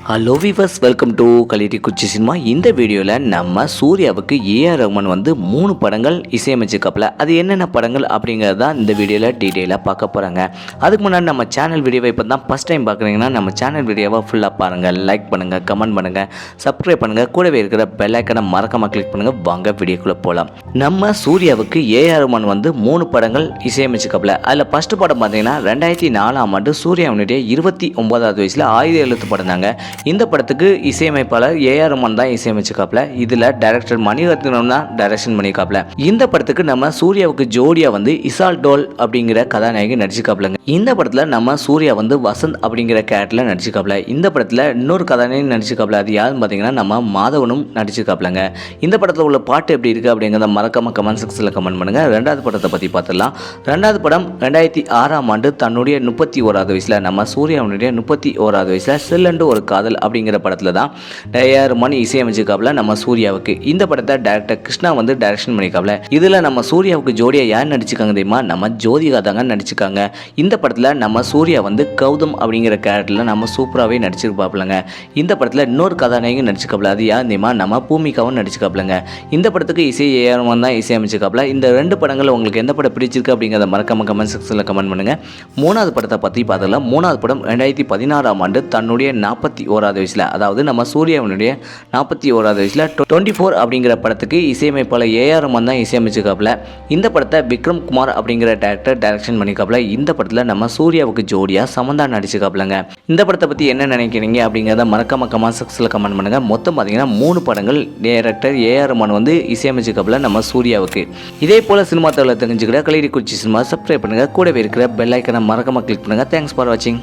Hello viewers welcome to கலிட்டி குச்சி cinema இந்த வீடியோவில் நம்ம சூர்யாவுக்கு ஏஆர் ரஹ்மான் வந்து மூணு படங்கள் இசையமைச்சிருக்காப்புல அது என்னென்ன படங்கள் அப்படிங்கிறது தான் இந்த வீடியோவில் டீட்டெயிலாக பார்க்க போகிறாங்க அதுக்கு முன்னாடி நம்ம சேனல் வீடியோவை இப்போ தான் ஃபஸ்ட் டைம் பார்க்குறீங்கன்னா நம்ம சேனல் வீடியோவை ஃபுல்லாக பாருங்கள் லைக் பண்ணுங்கள் கமெண்ட் பண்ணுங்கள் சப்ஸ்கிரைப் பண்ணுங்கள் கூடவே இருக்கிற பெல்லைக்கனை மறக்காமல் கிளிக் பண்ணுங்கள் வாங்க வீடியோக்குள்ளே போகலாம் நம்ம சூர்யாவுக்கு ஏஆர் ரஹ்மான் வந்து மூணு படங்கள் இசையமைச்சிருக்காப்புல அதில் ஃபஸ்ட்டு படம் பார்த்தீங்கன்னா ரெண்டாயிரத்தி நாலாம் ஆண்டு சூர்யாவினுடைய இருபத்தி ஒன்பதாவது வயசில் ஆயுத எழுத்து படம் தாங்க. இந்த படத்துக்கு இசையமைப்பாளர் ஏஆர் ரமன் தான் இசையமைச்சிருக்காப்ல. இதில் டைரக்டர் மணிரத்னம் தான் டைரக்ஷன் பண்ணியிருக்காப்ல இந்த படத்துக்கு நம்ம சூர்யாவுக்கு ஜோடியா வந்து இசால் டோல் அப்படிங்கிற கதாநாயகி நடிச்சிருக்காப்லங்க. இந்த படத்தில் நம்ம சூர்யா வந்து வசந்த் அப்படிங்கிற கேரக்டரில் நடிச்சிருக்காப்ல. இந்த படத்தில் இன்னொரு கதாநாயகி நடிச்சிருக்காப்ல. அது யாருன்னு பார்த்தீங்கன்னா நம்ம மாதவனும் நடிச்சிருக்காப்லங்க. இந்த படத்தில் உள்ள பாட்டு எப்படி இருக்குது அப்படிங்கிறத மறக்காம கமெண்ட் செக்ஷனில் கமெண்ட் பண்ணுங்க. ரெண்டாவது படத்தை பற்றி பார்த்துடலாம் ரெண்டாவது படம் ரெண்டாயிரத்தி ஆறாம் ஆண்டு தன்னுடைய முப்பத்தி ஓராவது வயசில் நம்ம சூர்யாவுடைய முப்பத்தி ஓராவது வயசில் செல்லண்டு ஒரு காதல் அப்படிங்கிற படத்தில் தான் ஏஆர் மணி இசையமைச்சிருக்காப்புல நம்ம சூர்யாவுக்கு. இந்த படத்தை டேரக்டர் கிருஷ்ணா வந்து டைரக்ஷன் பண்ணியிருக்காப்புல இதில் நம்ம சூர்யாவுக்கு ஜோடியா யார் நடிச்சிருக்காங்க தெரியுமா? நம்ம ஜோதிகா தாங்க நடிச்சிருக்காங்க. இந்த படத்தில் நம்ம சூர்யா வந்து கௌதம் அப்படிங்கிற கேரக்டரில் நம்ம சூப்பராகவே நடிச்சிருப்பாப்புலங்க. இந்த படத்தில் இன்னொரு கதாநாயகம் நடிச்சிருக்காப்புல. அது யார் தெரியுமா? நம்ம பூமிகாவும் நடிச்சிருக்காப்புலங்க. இந்த படத்துக்கு இசை ஏஆர்மன் தான் இசையமைச்சிருக்காப்புல. இந்த ரெண்டு படங்கள் உங்களுக்கு எந்த படம் பிடிச்சிருக்கு அப்படிங்கிறத மறக்காம கமெண்ட் செக்ஷனில் கமெண்ட் பண்ணுங்க. மூணாவது படத்தை பற்றி பார்த்தலாம் மூணாவது படம் ரெண்டாயிரத்தி பதினாறாம் ஆண்டு தன்னுடைய நாற்பத்தி ஓராவது வயசில். அதாவது நம்ம சூர்யாவினுடைய நாற்பத்தி ஓராவது வயசில் டுவெண்ட்டி ஃபோர் அப்படிங்கிற படத்துக்கு இசையமைப்பாளர் ஏஆர் ரமன் தான் இசையமைச்சிருக்காப்புல. இந்த படத்தை விக்ரம் குமார் அப்படிங்கிற டேரக்டர் டைரக்ஷன் பண்ணியிருக்காப்புல இந்த படத்தில் நம்ம சூர்யாவுக்கு ஜோடியாக சமந்தா நடிச்சிருக்காப்புலங்க. இந்த படத்தை பற்றி என்ன நினைக்கிறீங்க அப்படிங்கிறத மறக்காம கமெண்ட் செக்ஷனில் கமெண்ட் பண்ணுங்கள் மொத்தம் பார்த்தீங்கன்னா மூணு படங்கள் டேரக்டர் ஏஆர் ரமன் வந்து இசையமைச்சிருக்காப்புல நம்ம சூர்யாவுக்கு. இதே போல் சினிமா தகவலை தெரிஞ்சுக்கிற கலிடி குச்சி சினிமா சப்ஸ்கிரைப் பண்ணுங்கள் கூடவே இருக்கிற பெல் ஐக்கனை மறக்காம கிளிக் பண்ணுங்கள் தேங்க்ஸ் ஃபார் வாட்சிங்